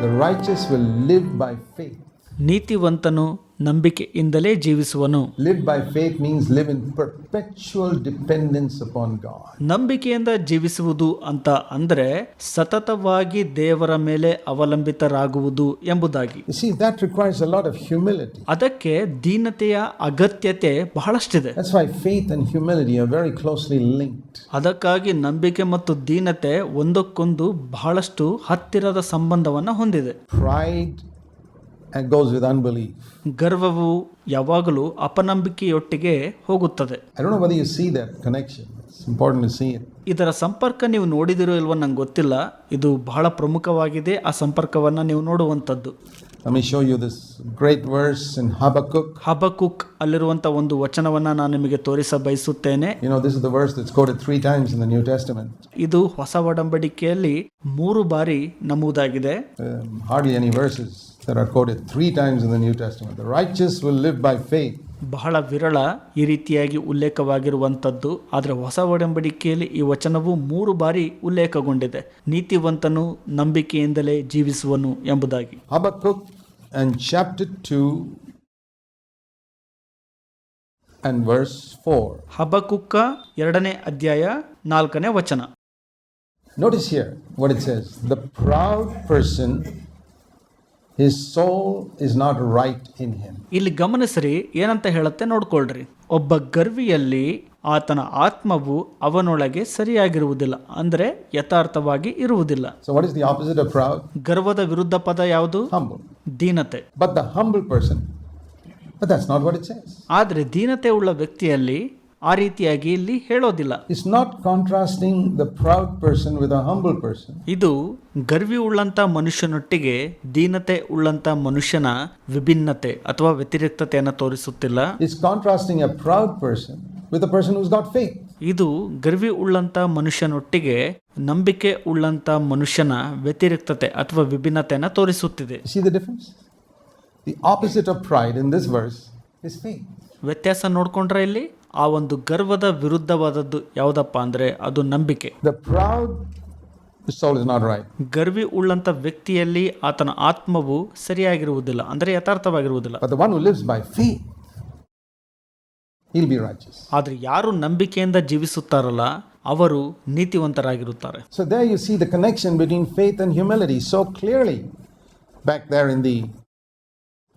The righteous will live by faith. ನೀತಿವಂತನು ನಂಬಿಕೆಯಿಂದಲೇ ಜೀವಿಸುವನು. Live by faith means live in perpetual dependence upon God ನಂಬಿಕೆಯಿಂದ ಜೀವಿಸುವುದು ಅಂತ ಅಂದ್ರೆ ಸತತವಾಗಿ ದೇವರ ಮೇಲೆ ಅವಲಂಬಿತರಾಗುವುದು ಎಂಬುದಾಗಿ. See that requires a lot of ಅದಕ್ಕೆ ದೀನತೆಯ ಅಗತ್ಯತೆ ಬಹಳಷ್ಟಿದೆ. That's why faith and humility are very closely linked ಅದಕ್ಕಾಗಿ ನಂಬಿಕೆ ಮತ್ತು ದೀನತೆ ಒಂದಕ್ಕೊಂದು ಬಹಳಷ್ಟು ಹತ್ತಿರದ ಸಂಬಂಧವನ್ನು ಹೊಂದಿದೆ. Pride and goes with unbelief. ಗರ್ವವು ಯಾವಾಗಲೂ ಅಪನಂಬಿಕೆಯೊಟ್ಟಿಗೆ ಹೋಗುತ್ತದೆ I don't know whether you see that connection. It's important to see it. ಇದರ ಸಂಪರ್ಕ ನೀವು ನೋಡಿದಿರೋ ಇಲ್ವೋ ನಂಗೆ ಗೊತ್ತಿಲ್ಲ ಇದು ಬಹಳ ಪ್ರಮುಖವಾಗಿದೆ ಆ ಸಂಪರ್ಕವನ್ನು ನೀವು ನೋಡುವಂಥದ್ದು Let me show you this great verse in Habakkuk. ಹಬಕುಕ್ ಅಲ್ಲಿರುವಂಥ ಒಂದು ವಚನವನ್ನು ನಾನು ನಿಮಗೆ ತೋರಿಸ ಬಯಸುತ್ತೇನೆ You know, this is the verse that's quoted three times in the New Testament. ಇದು ಹೊಸ ಒಡಂಬಡಿಕೆಯಲ್ಲಿ ಮೂರು ಬಾರಿ ನಮೂದಾಗಿದೆ Um, hardly any verses ಬಹಳ ವಿರಳ ಈ ರೀತಿಯಾಗಿ ಉಲ್ಲೇಖವಾಗಿರುವಂಥದ್ದು. ಆದರೆ ಹೊಸ ಒಡಂಬಡಿಕೆಯಲ್ಲಿ ಈ ವಚನವು ಮೂರು ಬಾರಿ ಉಲ್ಲೇಖಗೊಂಡಿದೆ. ನೀತಿವಂತನು ನಂಬಿಕೆಯಿಂದಲೇ ಜೀವಿಸುವನು ಎಂಬುದಾಗಿ. ಹಬ ವರ್ಸ್ ಎರಡನೇ ಅಧ್ಯಾಯ ನಾಲ್ಕನೇ ವಚನ. Notice here what is as the proud person his soul is not right in him ಇಲ್ಲಿ ಗಮನಿಸ್ರಿ ಏನಂತ ಹೇಳುತ್ತೆ ನೋಡ್ಕೊಳ್ರಿ ಒಬ್ಬ ಗರ್ವಿಯಲ್ಲಿ ಆತನ ಆತ್ಮವು ಅವನೊಳಗೆ ಸರಿಯಾಗಿರುವುದಿಲ್ಲ ಅಂದ್ರೆ ಯಥಾರ್ಥವಾಗಿ ಇರುವುದಿಲ್ಲ So, what is the opposite of proud? ಗರ್ವದ ವಿರುದ್ಧ ಪದ ಯಾವುದು Humble. ದೀನತೆ But the humble person, but that's not what it says. ಆದರೆ ದೀನತೆ ಉಳ್ಳ ವ್ಯಕ್ತಿಯಲ್ಲಿ ಆ ರೀತಿಯಾಗಿ ಇಲ್ಲಿ ಹೇಳೋದಿಲ್ಲ. It's not contrasting the proud person with a humble person ಇದು ಗರ್ವಿ ಉಳ್ಳಂತ ಮನುಷ್ಯನೊಟ್ಟಿಗೆ ದೀನತೆ ಉಳ್ಳಂತ ಮನುಷ್ಯನ ವಿಭಿನ್ನತೆ ಅಥವಾ ವ್ಯತಿರಿಕ್ತತೆಯನ್ನು ತೋರಿಸುತ್ತಿಲ್ಲ. It's contrasting a proud person with a person whose not faith ಇದು ಗರ್ವಿ ಉಳ್ಳಂತ ಮನುಷ್ಯನೊಟ್ಟಿಗೆ ನಂಬಿಕೆ ಉಳ್ಳಂತ ಮನುಷ್ಯನ ವ್ಯತಿರಿಕ್ತತೆ ಅಥವಾ ವಿಭಿನ್ನತೆಯನ್ನು ತೋರಿಸುತ್ತಿದೆ. See the difference the opposite of pride in this verse is faith ವ್ಯತ್ಯಾಸ ನೋಡ್ಕೊಂಡ್ರೆ ಇಲ್ಲಿ? ಆ ಒಂದು ಗರ್ವದ ವಿರುದ್ಧವಾದದ್ದು ಯಾವುದಪ್ಪ ಅಂದ್ರೆ ಅದು ನಂಬಿಕೆ The proud the soul is not right. ಗರ್ವಿ ಉಳ್ಳಂತ ವ್ಯಕ್ತಿಯಲ್ಲಿ ಆತನ ಆತ್ಮವು ಸರಿಯಾಗಿರುವುದಿಲ್ಲ ಅಂದರೆ ಯಥಾರ್ಥವಾಗಿರುವುದಿಲ್ಲ But the one who lives by faith, he'll be righteous. ಆದರೆ ಯಾರು ನಂಬಿಕೆಯಿಂದ ಜೀವಿಸುತ್ತಾರಲ್ಲ ಅವರು ನೀತಿವಂತರಾಗಿರುತ್ತಾರೆ so they you see the connection between faith and humility so clearly back there in the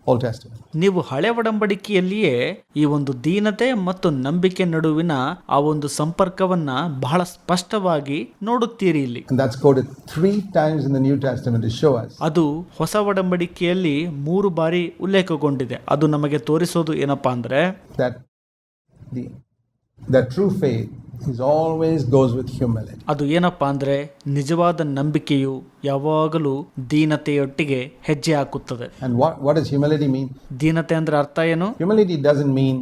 Testament. ನೀವು ಹಳೆ ಒಡಂಬಡಿಕೆಯಲ್ಲಿಯೇ ಈ ಒಂದು ದೀನತೆ ಮತ್ತು ನಂಬಿಕೆ ನಡುವಿನ ಆ ಒಂದು ಸಂಪರ್ಕವನ್ನ ಬಹಳ ಸ್ಪಷ್ಟವಾಗಿ ನೋಡುತ್ತೀರಿ ಇಲ್ಲಿ. ಅದು ಹೊಸ ಒಡಂಬಡಿಕೆಯಲ್ಲಿ ಮೂರು ಬಾರಿ ಉಲ್ಲೇಖಗೊಂಡಿದೆ. ಅದು ನಮಗೆ ತೋರಿಸೋದು ಏನಪ್ಪಾ ಅಂದ್ರೆ that true faith true faith is always goes with humility. ಅದು ಏನಪ್ಪಾ ಅಂದ್ರೆ ನಿಜವಾದ ನಂಬಿಕೆಯು ಯಾವಾಗಲೂ ದೀನತೆಯೊಟ್ಟಿಗೆ ಹೆಜ್ಜೆ ಹಾಕುತ್ತದೆ And what, what does humility mean? ದೀನತೆ ಅಂದ್ರೆ ಅರ್ಥ ಏನು Humility doesn't mean,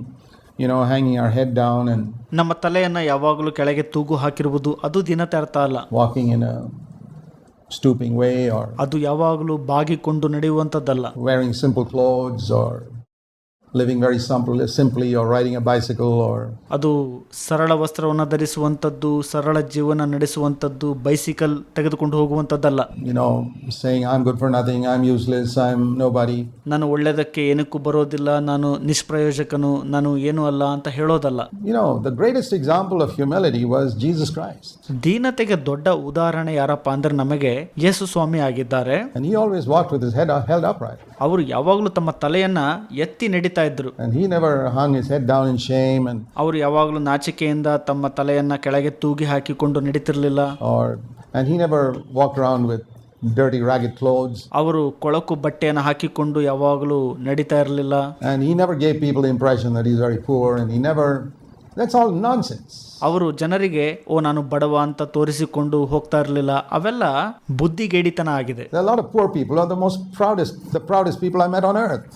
you know, hanging our head down and ನಮ್ಮ ತಲೆಯನ್ನ ಯಾವಾಗಲೂ ಕೆಳಗೆ ತೂಗು ಹಾಕಿರುವುದು ಅದು ದೀನತೆ ಅರ್ಥ ಅಲ್ಲ walking in a stooping way or ಅದು ಯಾವಾಗಲೂ ಬಾಗಿಕೊಂಡು ನಡೆಯುವಂಥದ್ದಲ್ಲ wearing simple clothes or living very simple simply or riding a bicycle or ಅದು ಸರಳ ವಸ್ತ್ರವನ್ನು ಧರಿಸುವಂಥದ್ದು ಸರಳ ಜೀವನ ನಡೆಸುವಂಥದ್ದು ಬೈಸಿಕಲ್ ತೆಗೆದುಕೊಂಡು ಹೋಗುವಂಥದ್ದಲ್ಲ. You know saying I am good for nothing I am useless I am nobody ನಾನು ಒಳ್ಳೆಯದಕ್ಕೆ ಏನಕ್ಕೂ ಬರೋದಿಲ್ಲ ನಾನು ನಿಷ್ಪ್ರಯೋಜಕನು ನಾನು ಏನೂ ಅಲ್ಲ ಅಂತ ಹೇಳೋದಲ್ಲ. You know the greatest example of was was jesus christ. ದೀನತೆಗೆ ದೊಡ್ಡ ಉದಾಹರಣೆ ಯಾರಪ್ಪ ಅಂದ್ರೆ ನಮಗೆ ಯೇಸು ಸ್ವಾಮಿ ಆಗಿದ್ದಾರೆ. And he always walked with his head held upright. ಅವರು ಯಾವಾಗಲೂ ತಮ್ಮ ತಲೆಯನ್ನ ಎತ್ತಿ ನಡೀತಾ ಇದ್ರು and he never hung his head down in shame and ಅವರು ಯಾವಾಗಲೂ ನಾಚಿಕೆಯಿಂದ ತಮ್ಮ ತಲೆಯನ್ನ ಕೆಳಗೆ ತೂಗಿ ಹಾಕಿಕೊಂಡು ನಡೀತಿರ್ಲಿಲ್ಲ or and he never walked around with dirty ragged clothes ಅವರು ಕೊಳಕು ಬಟ್ಟೆಯನ್ನು ಹಾಕಿಕೊಂಡು ಯಾವಾಗಲೂ ನಡೀತಾ ಇರಲಿಲ್ಲ and he never gave people the impression that he's very poor and he never that's all nonsense ಅವರು ಜನರಿಗೆ ಓ ನಾನು ಬಡವ ಅಂತ ತೋರಿಸಿಕೊಂಡು ಹೋಗ್ತಾ ಇರಲಿಲ್ಲ. ಅವೆಲ್ಲ ಬುದ್ಧಿಗೇಡಿತನ ಆಗಿದೆ.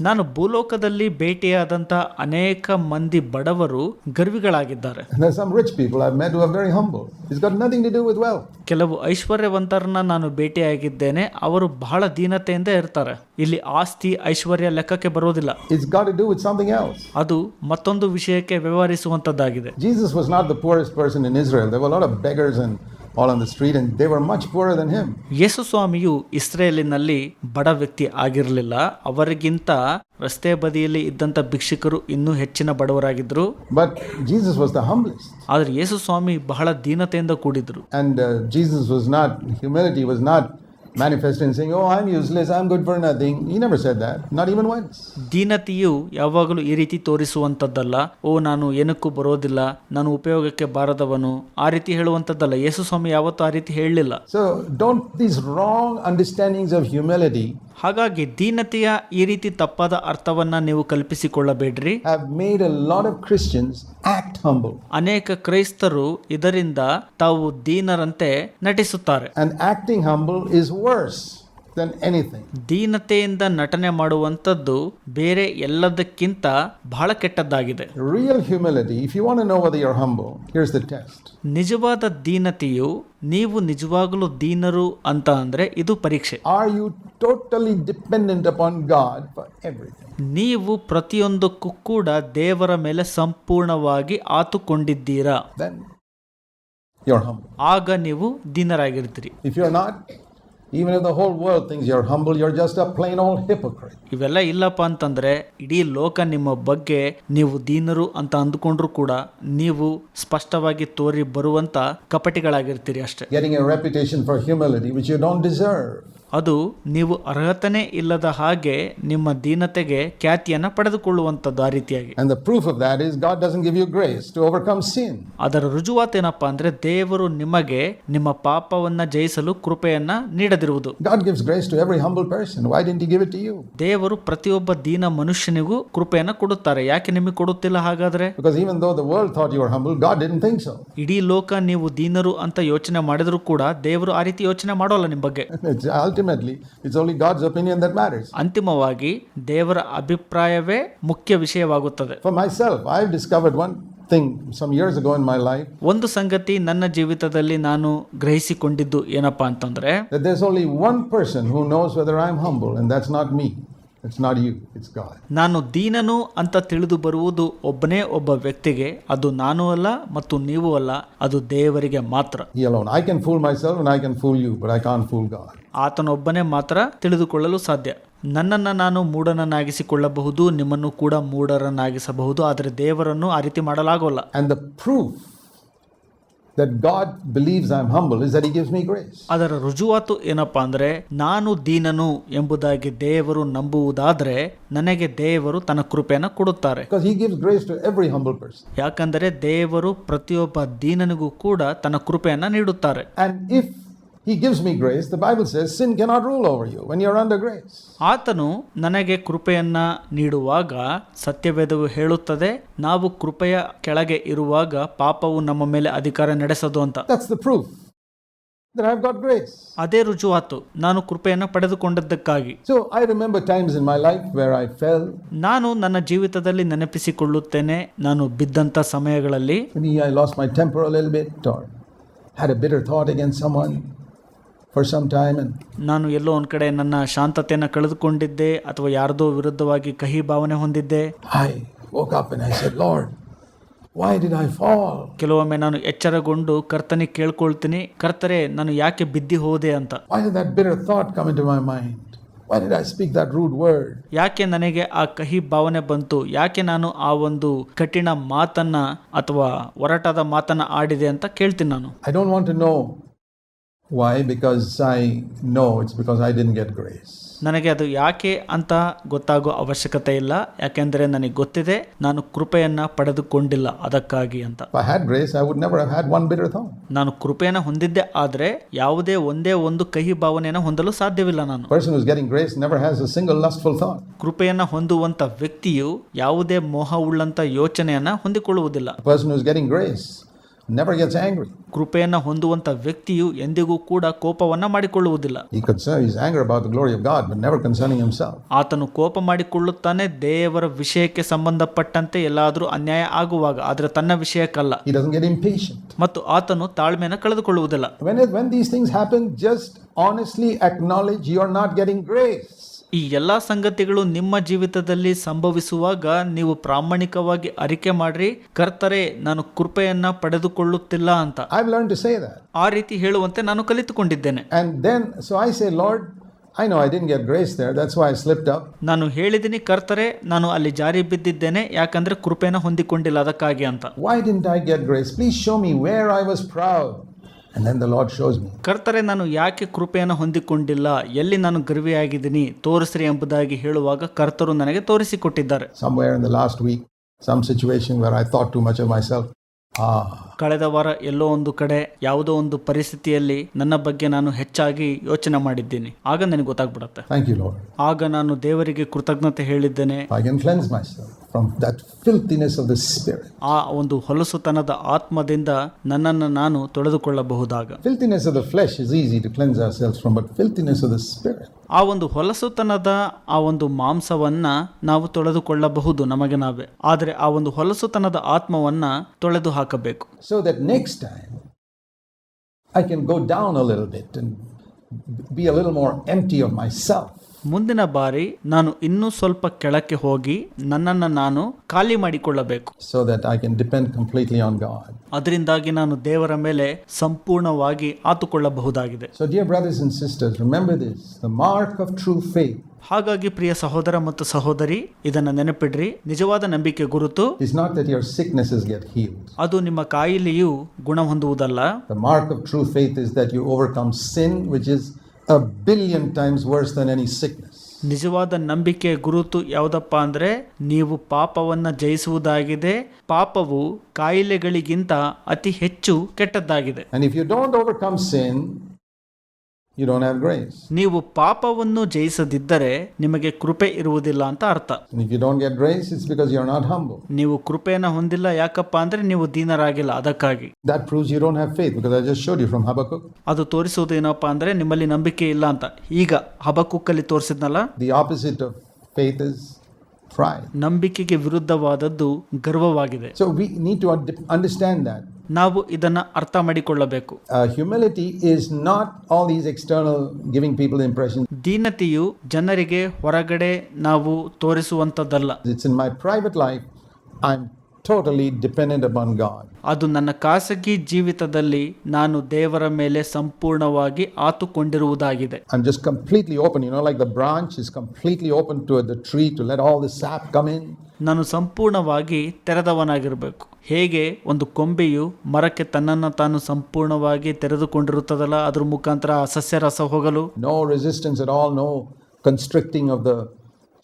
ನಾನು ಭೂಲೋಕದಲ್ಲಿ ಭೇಟಿಯಾದಂತ ಅನೇಕ ಮಂದಿ ಬಡವರು ಗರ್ವಿಗಳಾಗಿದ್ದಾರೆ. ಕೆಲವು ಐಶ್ವರ್ಯವಂತರನ್ನ ನಾನು ಭೇಟಿಯಾಗಿದ್ದೇನೆ. ಅವರು ಬಹಳ ದೀನತೆಯಿಂದ ಇರ್ತಾರೆ. ಇಲ್ಲಿ ಆಸ್ತಿ ಐಶ್ವರ್ಯ ಲೆಕ್ಕಕ್ಕೆ ಬರೋದಿಲ್ಲ ಅದು ಮತ್ತೊಂದು ವಿಷಯಕ್ಕೆ ವ್ಯವಹರಿಸುವಂತದ್ದಾಗಿದೆ jesus was not the poorest person in israel there were a lot of beggars and all on the street, and they were much poorer than him. ಯೇಸು ಸ್ವಾಮಿಯು ಇಸ್ರೇಲಿನಲ್ಲಿ ಬಡ ವ್ಯಕ್ತಿ ಆಗಿರಲಿಲ್ಲ ಅವರಿಗಿಂತ ರಸ್ತೆ ಬದಿಯಲ್ಲಿ ಇದ್ದಂಥ ಭಿಕ್ಷುಕರು ಇನ್ನೂ ಹೆಚ್ಚಿನ ಬಡವರಾಗಿದ್ದರು But Jesus was the humblest. ಆದರೆ ಯೇಸು ಸ್ವಾಮಿ ಬಹಳ ದೀನತೆಯಿಂದ ಕೂಡಿದ್ರು And uh, Jesus was not, humility was manifest in saying oh I'm useless I am good for nothing he never said that not even once ದೀನತೆಯು ಯಾವಾಗಲೂ ಈ ರೀತಿ ತೋರಿಸುವಂಥದ್ದಲ್ಲ. ಓ ನಾನು ಏನಕ್ಕೂ ಬರೋದಿಲ್ಲ ನಾನು ಉಪಯೋಗಕ್ಕೆ ಬಾರದವನು. ಆ ರೀತಿ ಹೇಳುವಂಥದ್ದಲ್ಲ. ಯೇಸು ಸ್ವಾಮಿ ಯಾವತ್ತೂ ಆ ರೀತಿ ಹೇಳಲಿಲ್ಲ. So don't these wrong understandings of humility ಹಾಗಾಗಿ ದೀನತೆಯ ಈ ರೀತಿ ತಪ್ಪಾದ ಅರ್ಥವನ್ನ ನೀವು ಕಲ್ಪಿಸಿಕೊಳ್ಳಬೇಡ್ರಿ. Have made a lot of Christians act humble. ಅನೇಕ ಕ್ರೈಸ್ತರು ಇದರಿಂದ ತಾವು ದೀನರಂತೆ ನಟಿಸುತ್ತಾರೆ. And acting humble is worse. Than anything ದೀನತೆಯಿಂದ ನಟನೆ ಮಾಡುವಂಥದ್ದು ಬೇರೆ ಎಲ್ಲದಕ್ಕಿಂತ ಬಹಳ ಕೆಟ್ಟದ್ದಾಗಿದೆ. Real humility if you want to know whether you are humble here's the test ನಿಜವಾದ ದೀನತೆಯು ನೀವು ನಿಜವಾಗಲೂ ದೀನರು ಅಂತ ಅಂದ್ರೆ ಇದು ಪರೀಕ್ಷೆ. Are you totally dependent upon God for everything ನೀವು ಪ್ರತಿಯೊಂದಕ್ಕೂ ಕೂಡ ದೇವರ ಮೇಲೆ ಸಂಪೂರ್ಣವಾಗಿ ಆತುಕೊಂಡಿದ್ದೀರಾ? ಆಗ ನೀವು ದೀನರಾಗಿರ್ತೀರಿ. If you are not not, even if the whole world thinks humble humble, are just a plain old hypocrite. ಇವೆಲ್ಲ ಇಲ್ಲಪ್ಪ ಅಂತಂದ್ರೆ ಇಡೀ ಲೋಕ ನಿಮ್ಮ ಬಗ್ಗೆ ನೀವು ದೀನರು ಅಂತ ಅಂದುಕೊಂಡ್ರು ಕೂಡ ನೀವು ಸ್ಪಷ್ಟವಾಗಿ ತೋರಿ ಬರುವಂತ ಕಪಟಿಗಳಾಗಿರ್ತೀರಿ ಅಷ್ಟೇ getting a reputation for humility which you don't deserve. ಅದು ನೀವು ಅರ್ಹತೆ ಇಲ್ಲದ ಹಾಗೆ ನಿಮ್ಮ ದೀನತೆಗೆ ಖ್ಯಾತಿಯನ್ನು ಪಡೆದುಕೊಳ್ಳುವಂಥದ್ದು ಆ ರೀತಿಯಾಗಿ. ಅದರ ರುಜುವಾತ್ ಏನಪ್ಪಾ ಅಂದ್ರೆ ದೇವರು ನಿಮಗೆ ನಿಮ್ಮ ಪಾಪವನ್ನ ಜಯಿಸಲು ಕೃಪೆಯನ್ನ ನೀಡದಿರುವುದು. ದೇವರು ಪ್ರತಿಯೊಬ್ಬ ದೀನ ಮನುಷ್ಯನಿಗೂ ಕೃಪೆಯನ್ನ ಕೊಡುತ್ತಾರೆ. ಯಾಕೆ ನಿಮಗೆ ಕೊಡುತ್ತಿಲ್ಲ ಹಾಗಾದ್ರೆ? ಇಡೀ ಲೋಕ ನೀವು ದೀನರು ಅಂತ ಯೋಚನೆ ಮಾಡಿದ್ರು ಕೂಡ ದೇವರು ಆ ರೀತಿ ಯೋಚನೆ ಮಾಡೋಲ್ಲ ನಿಮ್ಮ ಬಗ್ಗೆ. Ultimately it's only God's opinion that marriage ಅಂತಿಮವಾಗಿ ದೇವರ ಅಭಿಪ್ರಾಯವೇ ಮುಖ್ಯ ವಿಷಯವಾಗುತ್ತದೆ. For myself I have discovered one thing some years go in my life ಒಂದು ಸಂಗತಿ ನನ್ನ ಜೀವಿತದಲ್ಲಿ ನಾನು ಗ್ರಹಿಸಿಕೊಂಡಿದ್ದು ಏನಪ್ಪ ಅಂತಂದ್ರೆ there's only one person who knows whether I am humble and that's not me it's not you it's God ನಾನು ದೀನನು ಅಂತ ತಿಳಿದು ಬರುವುದು ಒಬ್ಬನೇ ಒಬ್ಬ ವ್ಯಕ್ತಿಗೆ ಅದು ನಾನು ಅಲ್ಲ ಮತ್ತು ನೀವು ಅಲ್ಲ ಅದು ದೇವರಿಗೆ ಮಾತ್ರ. I can fool myself I can fool you but I can't fool God ಆತನೊಬ್ಬನೇ ಮಾತ್ರ ತಿಳಿದುಕೊಳ್ಳಲು ಸಾಧ್ಯ ನನ್ನನ್ನು ನಾನು ಮೂಢನನ್ನಾಗಿಸಿಕೊಳ್ಳಬಹುದು ನಿಮ್ಮನ್ನು ಕೂಡ ಮೂಢರನ್ನಾಗಿಸಬಹುದು ಆದರೆ ದೇವರನ್ನು ಆ ರೀತಿ ಮಾಡಲಾಗೋಲ್ಲ And the proof that God believes I'm humble is that He gives me grace. ಅದರ ರುಜುವಾತು ಏನಪ್ಪಾ ಅಂದ್ರೆ ನಾನು ದೀನನು ಎಂಬುದಾಗಿ ದೇವರು ನಂಬುವುದಾದರೆ ನನಗೆ ದೇವರು ತನ್ನ ಕೃಪೆಯನ್ನು ಕೊಡುತ್ತಾರೆ Because He gives grace to every humble person. ಯಾಕಂದರೆ ದೇವರು ಪ್ರತಿಯೊಬ್ಬ ದೀನನಿಗೂ ಕೂಡ ತನ್ನ ಕೃಪೆಯನ್ನು ನೀಡುತ್ತಾರೆ And if he gives me grace the Bible says in K R rule are you one you on ಆತನು ನನಗೆ ಕೃಪೆಯನ್ನ ನೀಡುವಾಗ ಸತ್ಯವೇದವು ಹೇಳುತ್ತದೆ ನಾವು ಕೃಪೆಯ ಕೆಳಗೆ ಇರುವಾಗ ಪಾಪವು ನಮ್ಮ ಮೇಲೆ ಅಧಿಕಾರ ನಡೆಸದು ಅಂತ. ಪ್ರೂಫ್ ಅದೇ ರುಜುವಾತು ನಾನು ಕೃಪೆಯನ್ನು ಪಡೆದುಕೊಂಡದ್ದಕ್ಕಾಗಿ. So I remember times in my life where I fell ನಾನು ನನ್ನ ಜೀವಿತದಲ್ಲಿ ನೆನಪಿಸಿಕೊಳ್ಳುತ್ತೇನೆ ನಾನು ಬಿದ್ದಂತ ಸಮಯಗಳಲ್ಲಿ. ಲಾಸ್ ಮೈ ಟೆಂಪರಲ್ ಎಲ್ ಬಿ ಹ್ಯಾರ್ ಬಿರಿ ತಾಟ್ ಎನ್ ಸಮ್ಮಿ for ಸಮ್ ಟೈಮ್ ನಾನು ಎಲ್ಲೋ ಒಂದು ಕಡೆ ನನ್ನ ಶಾಂತತೆಯನ್ನು ಕಳೆದುಕೊಂಡಿದ್ದೆ ಅಥವಾ ಯಾರದೋ ವಿರುದ್ಧವಾಗಿ ಕಹಿ ಭಾವನೆ ಹೊಂದಿದ್ದೆ I woke up and I said, Lord, why did I fall? ಕೆಲವೊಮ್ಮೆ ನಾನು ಎಚ್ಚರಗೊಂಡು ಕರ್ತನಿಗೆ ಕೇಳ್ಕೊಳ್ತೀನಿ ಕರ್ತರೆ ನಾನು ಯಾಕೆ ಬಿದ್ದಿ ಹೋದೆ ಅಂತ Why did that bitter thought come into my mind? Why did I speak that rude word? ಯಾಕೆ ನನಗೆ ಆ ಕಹಿ ಭಾವನೆ ಬಂತು ಯಾಕೆ ನಾನು ಆ ಒಂದು ಕಠಿಣ ಮಾತನ್ನ ಅಥವಾ ಒರಟಾದ ಮಾತನ್ನ ಆಡಿದೆ ಅಂತ ಕೇಳ್ತೀನಿ ನಾನು I don't want to know why because I know it's because I didn't get grace ನನಗೆ ಅದು ಯಾಕೆ ಅಂತ ಗೊತ್ತಾಗೋ ಅವಶ್ಯಕತೆ ಇಲ್ಲ. ಯಾಕೆಂದರೆ ನನಗೆ ಗೊತ್ತಿದೆ ನಾನು ಕೃಪೆಯನ್ನ ಪಡೆದುಕೊಂಡಿಲ್ಲ ಅದಕ್ಕಾಗಿ ಅಂತ. ನಾನು ಕೃಪೆಯನ್ನು ಹೊಂದಿದ್ದೆ ಆದರೆ ಯಾವುದೇ ಒಂದೇ ಒಂದು ಕಹಿ ಭಾವನೆಯನ್ನು ಹೊಂದಲು ಸಾಧ್ಯವಿಲ್ಲ ನಾನು. ಕೃಪೆಯನ್ನ ಹೊಂದುವಂತ ವ್ಯಕ್ತಿಯು ಯಾವುದೇ ಮೋಹ ಉಳ್ಳಂತ ಯೋಚನೆಯನ್ನ ಹೊಂದಿಕೊಳ್ಳುವುದಿಲ್ಲ. Never gets angry. ಕೃಪೆಯನ್ನು ಹೊಂದುವಂತ ವ್ಯಕ್ತಿಯು ಎಂದಿಗೂ ಕೂಡ ಕೋಪವನ್ನ ಮಾಡಿಕೊಳ್ಳುವುದಿಲ್ಲ He about the glory of God, but never concerning himself. ಆತನು ಕೋಪ ಮಾಡಿಕೊಳ್ಳುತ್ತಾನೆ ದೇವರ ವಿಷಯಕ್ಕೆ ಸಂಬಂಧಪಟ್ಟಂತೆ ಎಲ್ಲಾದರೂ ಅನ್ಯಾಯ ಆಗುವಾಗ ಆದರೆ ತನ್ನ ವಿಷಯಕ್ಕಲ್ಲ He doesn't get impatient. ಮತ್ತು ಆತನು ತಾಳ್ಮೆಯನ್ನು ಕಳೆದುಕೊಳ್ಳುವುದಿಲ್ಲ When, it, when these things happen, just honestly acknowledge you're not getting grace. ಈ ಎಲ್ಲ ಸಂಗತಿಗಳು ನಿಮ್ಮ ಜೀವಿತದಲ್ಲಿ ಸಂಭವಿಸುವಾಗ ನೀವು ಪ್ರಾಮಾಣಿಕವಾಗಿ ಅರಿಕೆ ಮಾಡ್ರಿ ಕರ್ತರೆ ನಾನು ಕೃಪೆಯನ್ನ ಪಡೆದುಕೊಳ್ಳುತ್ತಿಲ್ಲ ಅಂತ. I learn to say that ಆ ರೀತಿ ಹೇಳುವಂತೆ ನಾನು ಕಲಿತುಕೊಂಡಿದ್ದೇನೆ. And then so I say Lord I know I didn't get grace there. That's why I slipped up ನಾನು ಹೇಳಿದಿನಿ ಕರ್ತರೆ ನಾನು ಅಲ್ಲಿ ಜಾರಿ ಬಿದ್ದಿದ್ದೇನೆ. ಯಾಕಂದ್ರೆ ಕೃಪೆನ ಹೊಂದಿಕೊಂಡಿಲ್ಲ ಅದಕ್ಕಾಗಿ ಅಂತ. Why didn't I get grace Please show me where I was proud. And then the Lord shows me ನಾನು ಯಾಕೆ ಕೃಪೆಯನ್ನು ಹೊಂದಿಕೊಂಡಿಲ್ಲ? ಎಲ್ಲಿ ನಾನು ಗರ್ವಿಯಾಗಿದ್ದೀನಿ? ತೋರಿಸ್ರಿ ಎಂಬುದಾಗಿ ಹೇಳುವಾಗ ಕರ್ತರು ನನಗೆ ತೋರಿಸಿಕೊಟ್ಟಿದ್ದಾರೆ. Somewhere in last week some situation where I thought too much of myself ಕಳೆದ ವಾರ ಎಲ್ಲೋ ಒಂದು ಕಡೆ ಯಾವುದೋ ಒಂದು ಪರಿಸ್ಥಿತಿಯಲ್ಲಿ ನನ್ನ ಬಗ್ಗೆ ನಾನು ಹೆಚ್ಚಾಗಿ ಯೋಚನೆ ಮಾಡಿದ್ದೀನಿ. ಆಗ ನನಗೆ ಗೊತ್ತಾಗ್ಬಿಡುತ್ತೆ. ಆಗ ನಾನು ದೇವರಿಗೆ ಕೃತಜ್ಞತೆ ಹೇಳಿದ್ದೇನೆ. ಆ ಒಂದು ಹೊಲಸುತನದ ಆತ್ಮದಿಂದ ನನ್ನನ್ನು ನಾನು ತೊಳೆದುಕೊಳ್ಳಬಹುದಾಗ. ಆ ಒಂದು ಹೊಲಸುತನದ ಆ ಒಂದು ಮಾಂಸವನ್ನ ನಾವು ತೊಳೆದುಕೊಳ್ಳಬಹುದು ನಮಗೆ ನಾವೇ. ಆದರೆ ಆ ಒಂದು ಹೊಲಸುತನದ ಆತ್ಮವನ್ನ ತೊಳೆದು ಹಾಕಬೇಕು. So that next time I can go down be more empty of myself ಮುಂದಿನ ಬಾರಿ ನಾನು ಇನ್ನೂ ಸ್ವಲ್ಪ ಕೆಳಕ್ಕೆ ಹೋಗಿ ನನ್ನನ್ನು ನಾನು ಖಾಲಿ ಮಾಡಿಕೊಳ್ಳಬೇಕು so that I can depend completely on God. ಅದರಿಂದಾಗಿ ನಾನು ದೇವರ ಮೇಲೆ ಸಂಪೂರ್ಣವಾಗಿ ಆತುಕೊಳ್ಳಬಹುದಾಗಿದೆ So, dear brothers and sisters, remember this the mark of true faith ಹಾಗಾಗಿ ಪ್ರಿಯ ಸಹೋದರ ಮತ್ತು ಸಹೋದರಿ ಇದನ್ನು ನೆನಪಿಡ್ರಿ ನಿಜವಾದ ನಂಬಿಕೆ ಗುರುತು is not that your sicknesses get healed. ಅದು ನಿಮ್ಮ ಕಾಯಿಲೆಯು ಗುಣ ಹೊಂದುವುದಲ್ಲ The mark of true faith is that you overcome sin, which is a billion times worse than any sickness. ನಿಜವಾದ ನಂಬಿಕೆ ಗುರುತು ಯಾವುದಪ್ಪ ಅಂದರೆ ನೀವು ಪಾಪವನ್ನು ಜಯಿಸುವುದಾಗಿದೆ ಪಾಪವು ಕಾಯಿಲೆಗಳಿಗಿಂತ ಅತಿ ಹೆಚ್ಚು ಕೆಟ್ಟದ್ದಾಗಿದೆ And if you don't overcome sin, you don't have grace ನೀವು ಪಾಪವನ್ನು ಜಯಿಸದಿದ್ದರೆ ನಿಮಗೆ ಕೃಪೆ ಇರುವುದಿಲ್ಲ ಅಂತ ಅರ್ಥ. If you you don't get grace, it's because you're not humble. ನೀವು ಕೃಪೆಯನ್ನು ಹೊಂದಿಲ್ಲ ಯಾಕಪ್ಪ ಅಂದ್ರೆ ನೀವು ದೀನರಾಗಿಲ್ಲ ಅದಕ್ಕಾಗಿ. That proves you don't have faith because I just showed you from Habakkuk ಅದು ತೋರಿಸುವುದು ಏನಪ್ಪ ಅಂದ್ರೆ ನಿಮ್ಮಲ್ಲಿ ನಂಬಿಕೆ ಇಲ್ಲ ಅಂತ. ಈಗ ಹಬಕ್ಕುಕ್ಕಲ್ಲಿ ತೋರಿಸಿದ್ನಲ್ಲ? The opposite of faith is pride. ನಂಬಿಕೆಗೆ ವಿರುದ್ಧವಾದದ್ದು ಗರ್ವವಾಗಿದೆ. So we need to understand understand that. ನಾವು ಇದನ್ನು ಅರ್ಥ ಮಾಡಿಕೊಳ್ಳಬೇಕು. Humility is not all these external giving people impression ದೀನತೆಯು ಜನರಿಗೆ ಹೊರಗಡೆ ನಾವು ತೋರಿಸುವಂತದ್ದಲ್ಲ it's in my private life I am totally dependent upon God ಅದು ನನ್ನ ಖಾಸಗಿ ಜೀವಿತದಲ್ಲಿ ನಾನು ದೇವರ ಮೇಲೆ ಸಂಪೂರ್ಣವಾಗಿ ಆತುಕೊಂಡಿರುವುದಾಗಿದೆ. I am just completely open you know like the branch is completely open to the tree to let all the sap come in. ನಾನು ಸಂಪೂರ್ಣವಾಗಿ ತೆರೆದವನಾಗಿರಬೇಕು. ಹೇಗೆ? ಒಂದು ಕೊಂಬೆಯು ಮರಕ್ಕೆ ತನ್ನನ್ನು ತಾನು ಸಂಪೂರ್ಣವಾಗಿ ತೆರೆದುಕೊಂಡಿರುತ್ತದಲ್ಲ ಅದ್ರ ಮುಖಾಂತರ ಆ ಸಸ್ಯರಸ ಹೋಗಲು? No resistance at all no constricting of the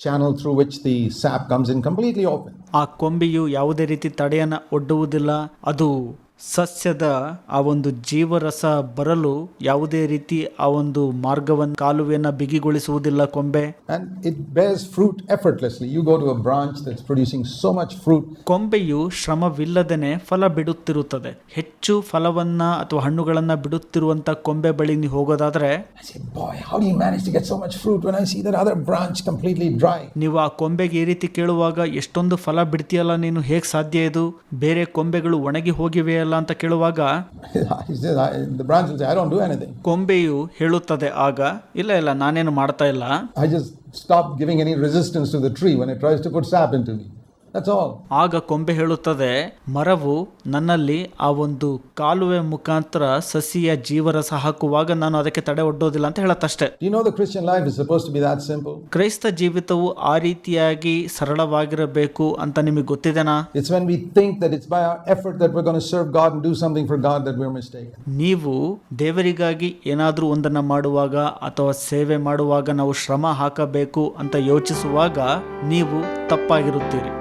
channel through which the sap comes in. Completely open. ಆ ಕೊಂಬೆಯು ಯಾವುದೇ ರೀತಿ ತಡೆಯನ್ನು ಒಡ್ಡುವುದಿಲ್ಲ. ಅದು ಸಸ್ಯದ ಆ ಒಂದು ಜೀವರಸ ಬರಲು ಯಾವುದೇ ರೀತಿ ಆ ಒಂದು ಮಾರ್ಗವನ್ನು ಕಾಲುವೆಯನ್ನು ಬಿಗಿಗೊಳಿಸುವುದಿಲ್ಲ ಕೊಂಬೆ. It it fruit fruit effortlessly. You go to a branch that's producing so much fruit. ಕೊಂಬೆಯು ಶ್ರಮವಿಲ್ಲದೇನೆ ಫಲ ಬಿಡುತ್ತಿರುತ್ತದೆ. ಹೆಚ್ಚು ಫಲವನ್ನ ಅಥವಾ ಹಣ್ಣುಗಳನ್ನ ಬಿಡುತ್ತಿರುವಂತ ಕೊಂಬೆ ಬಳಿ ನೀವು ಹೋಗೋದಾದ್ರೆ i say boy how do you manage to get so much fruit when i see that other branch completely dry? ನೀವು ಆ ಕೊಂಬೆಗೆ ಈ ರೀತಿ ಕೇಳುವಾಗ ಎಷ್ಟೊಂದು ಫಲ ಬಿಡ್ತೀಯಲ್ಲ ನೀನು? ಹೇಗೆ ಸಾಧ್ಯ ಇದು? ಬೇರೆ ಕೊಂಬೆಗಳು ಒಣಗಿ ಹೋಗಿವೆಯಲ್ಲ. ಅಂತ ಕೇಳುವಾಗ ಕೊಂಬೆಯು ಹೇಳುತ್ತದೆ ಆಗ ಇಲ್ಲ ಇಲ್ಲ ನಾನೇನು ಮಾಡ್ತಾ ಇಲ್ಲ. I just stop giving any resistance to the tree when it tries to put sap into me ಆಗ ಕೊಂಬೆ ಹೇಳುತ್ತದೆ ಮರವು ನನ್ನಲ್ಲಿ ಆ ಒಂದು ಕಾಲುವೆ ಮುಖಾಂತರ ಸಸಿಯ ಜೀವರಸ ಹಾಕುವಾಗ ನಾನು ಅದಕ್ಕೆ ತಡೆ ಒಡ್ಡೋದಿಲ್ಲ ಅಂತ ಹೇಳತ್ತಷ್ಟೇ? ಕ್ರೈಸ್ತ ಜೀವಿತವು ಆ ರೀತಿಯಾಗಿ ಸರಳವಾಗಿರಬೇಕು ಅಂತ ನಿಮಗೆ ಗೊತ್ತಿದೆನಾ that we're mistaken. ನೀವು ದೇವರಿಗಾಗಿ ಏನಾದರೂ ಒಂದನ್ನ ಮಾಡುವಾಗ ಅಥವಾ ಸೇವೆ ಮಾಡುವಾಗ ನಾವು ಶ್ರಮ ಹಾಕಬೇಕು ಅಂತ ಯೋಚಿಸುವಾಗ ನೀವು ತಪ್ಪಾಗಿರುತ್ತೀರಿ